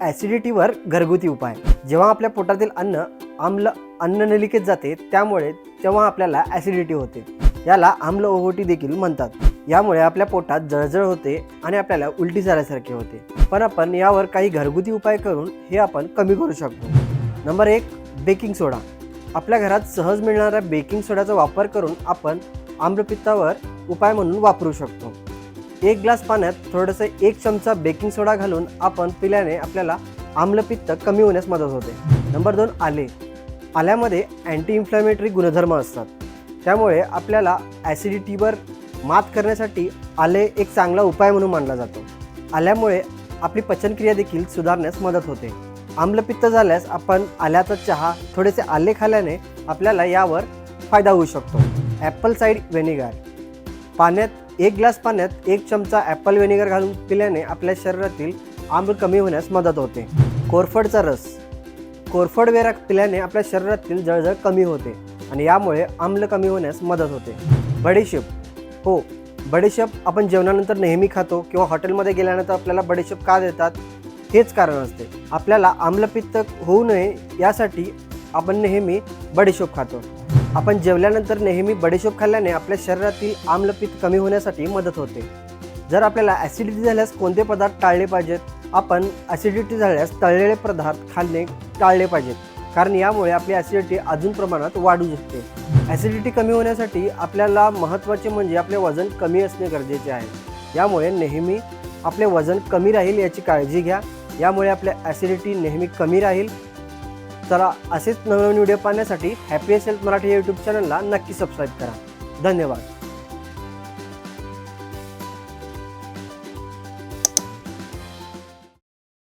ॲसिडिटीवर घरगुती उपाय. जेव्हा आपल्या पोटातील अन्न आम्ल अन्ननलिकेत जाते त्यामुळे तेव्हा आपल्याला ॲसिडिटी होते. याला आम्ल ओहोटी देखील म्हणतात. यामुळे आपल्या पोटात जळजळ होते आणि आपल्याला उलटी झाल्यासारखे होते. पण आपण यावर काही घरगुती उपाय करून हे आपण कमी करू शकतो. नंबर एक बेकिंग सोडा. आपल्या घरात सहज मिळणाऱ्या बेकिंग सोड्याचा वापर करून आपण आम्लपित्तावर उपाय म्हणून वापरू शकतो. एक ग्लास पाण्यात थोडंसं एक चमचा बेकिंग सोडा घालून आपण पिल्याने आपल्याला आम्लपित्त कमी होण्यास मदत होते. नंबर दोन आले. आल्यामध्ये अँटी इन्फ्लॅमेटरी गुणधर्म असतात. त्यामुळे आपल्याला ॲसिडिटीवर मात करण्यासाठी आले एक चांगला उपाय म्हणून मानला जातो. आल्यामुळे आपली पचनक्रिया देखील सुधारण्यास मदत होते. आम्लपित्त झाल्यास आपण आल्याचा चहा थोडेसे आले खाल्याने आपल्याला यावर फायदा होऊ शकतो. ॲपल साईड व्हेनेगार पाण्यात एक ग्लास पाण्यात एक चमचा ॲपल व्हिनेगर घालून पिल्याने आपल्या शरीरातील आंब कमी होण्यास मदत होते. कोरफडचा रस. कोरफड वेरा पिल्याने आपल्या शरीरातील जळजळ कमी होते आणि यामुळे आम्ल कमी होण्यास मदत होते. बडीशेप हो बडीशेप आपण जेवणानंतर नेहमी खातो किंवा हॉटेलमध्ये गेल्यानंतर आपल्याला बडीशेप का देतात? हेच कारण असते. आपल्याला आम्लपित्त होऊ नये यासाठी आपण नेहमी बडीशेप खातो. आपण जेवल्यानंतर नेहमी बडेशोप खाल्ल्याने आपल्या शरीरातील आम्लपित कमी होण्यासाठी मदत होते. जर आपल्याला ॲसिडिटी झाल्यास कोणते पदार्थ टाळले पाहिजेत? आपण ॲसिडिटी झाल्यास तळलेले पदार्थ खाल्ले टाळले पाहिजेत. कारण यामुळे आपली ॲसिडिटी अजून प्रमाणात वाढू शकते. ॲसिडिटी कमी होण्यासाठी आपल्याला महत्त्वाचे म्हणजे आपले वजन कमी असणे गरजेचे आहे. यामुळे नेहमी आपले वजन कमी राहील याची काळजी घ्या. यामुळे आपल्या ॲसिडिटी नेहमी कमी राहील. चला असेच नवनवीन व्हिडिओ पाहण्यासाठी हॅपी हेल्थ मराठी यूट्यूब चॅनलला नक्की सबस्क्राईब करा. धन्यवाद.